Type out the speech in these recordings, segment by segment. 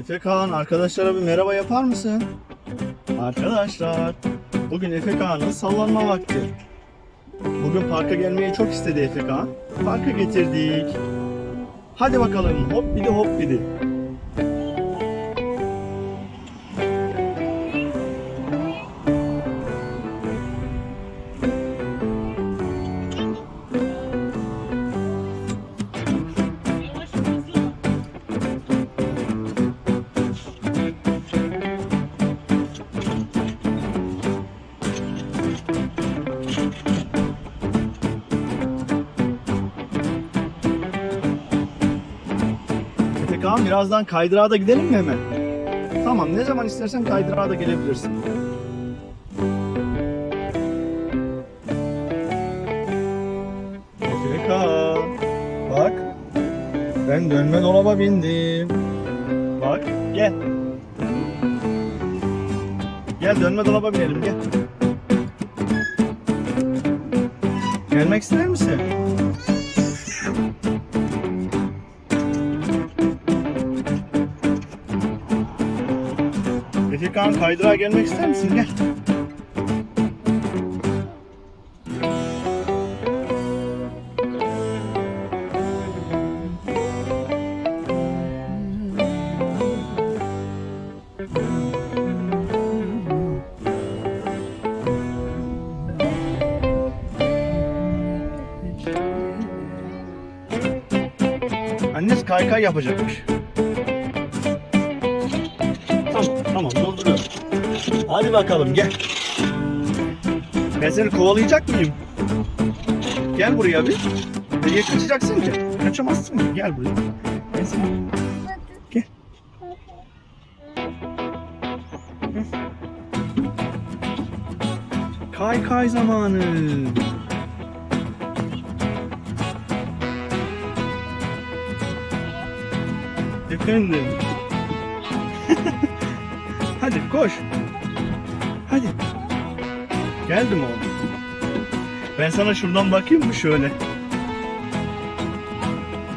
Efe Kaan arkadaşlara bir merhaba yapar mısın? Arkadaşlar bugün Efe Kaan'ın sallanma vakti. Bugün parka gelmeyi çok istedi Efe Kaan. Parka getirdik. Hadi bakalım hop bidi hop bidi. Efe Kaan birazdan kaydırağa da gidelim mi hemen? Tamam ne zaman istersen kaydırağa da gelebilirsin. Efe Kaan bak ben dönme dolaba bindim. Bak gel. Gel dönme dolaba binelim gel. Gelmek ister misin? Kaan kaydırağa gelmek ister misin? Gel. Annesi kaykay yapacakmış. Hadi bakalım gel. Ben seni kovalayacak mıyım? Gel buraya bir. Nereye kaçacaksın ki? Kaçamazsın ki. Gel buraya. Ben seni... Gel. Kay kay zamanı. Efendim. Hadi koş. Geldim oğlum. Ben sana şuradan bakayım mı şöyle?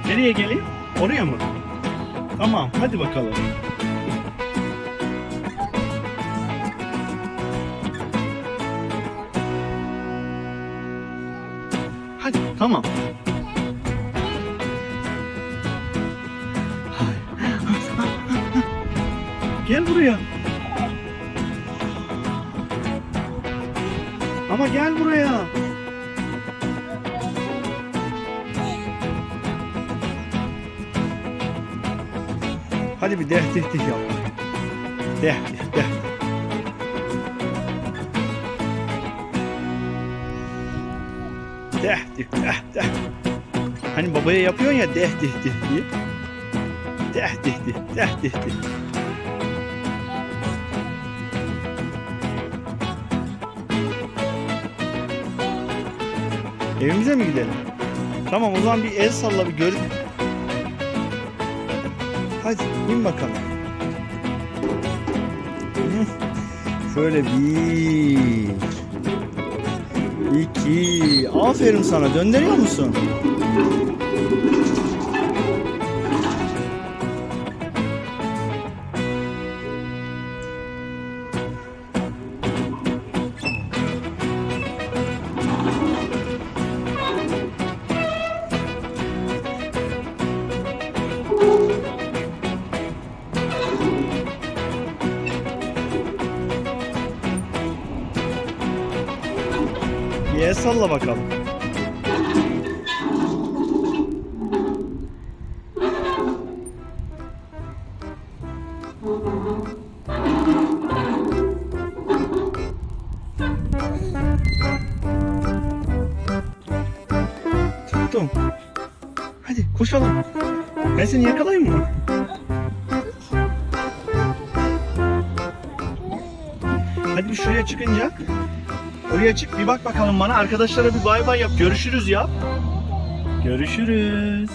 Nereye geleyim? Oraya mı? Tamam hadi bakalım. Hadi tamam. Gel buraya. Ama gel buraya. Hadi bir deh deh deh yap. Deh deh deh. Deh deh deh deh. Hani babaya yapıyorsun ya deh deh deh diye. Deh deh deh deh deh deh. Evimize mi gidelim? Tamam o zaman bir el salla bir gör. Hadi bin bakalım. Şöyle bir. iki. Aferin sana. Döndürüyor musun? Salla bakalım. Tuttum. Hadi koşalım. Ben seni yakalayayım mı? Hadi bir şuraya çıkınca Oraya çık bir bak bakalım bana. Arkadaşlara bir bay bay yap. Görüşürüz ya. Görüşürüz.